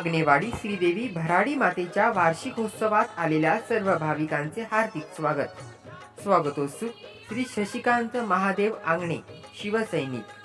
आग्नेवाडी श्रीदेवी भराडी मातेच्या वार्षिकोत्सवात आलेल्या सर्व भाविकांचे हार्दिक स्वागत. स्वागतोत्सुक श्री शशिकांत महादेव आंगणे शिवसैनिक.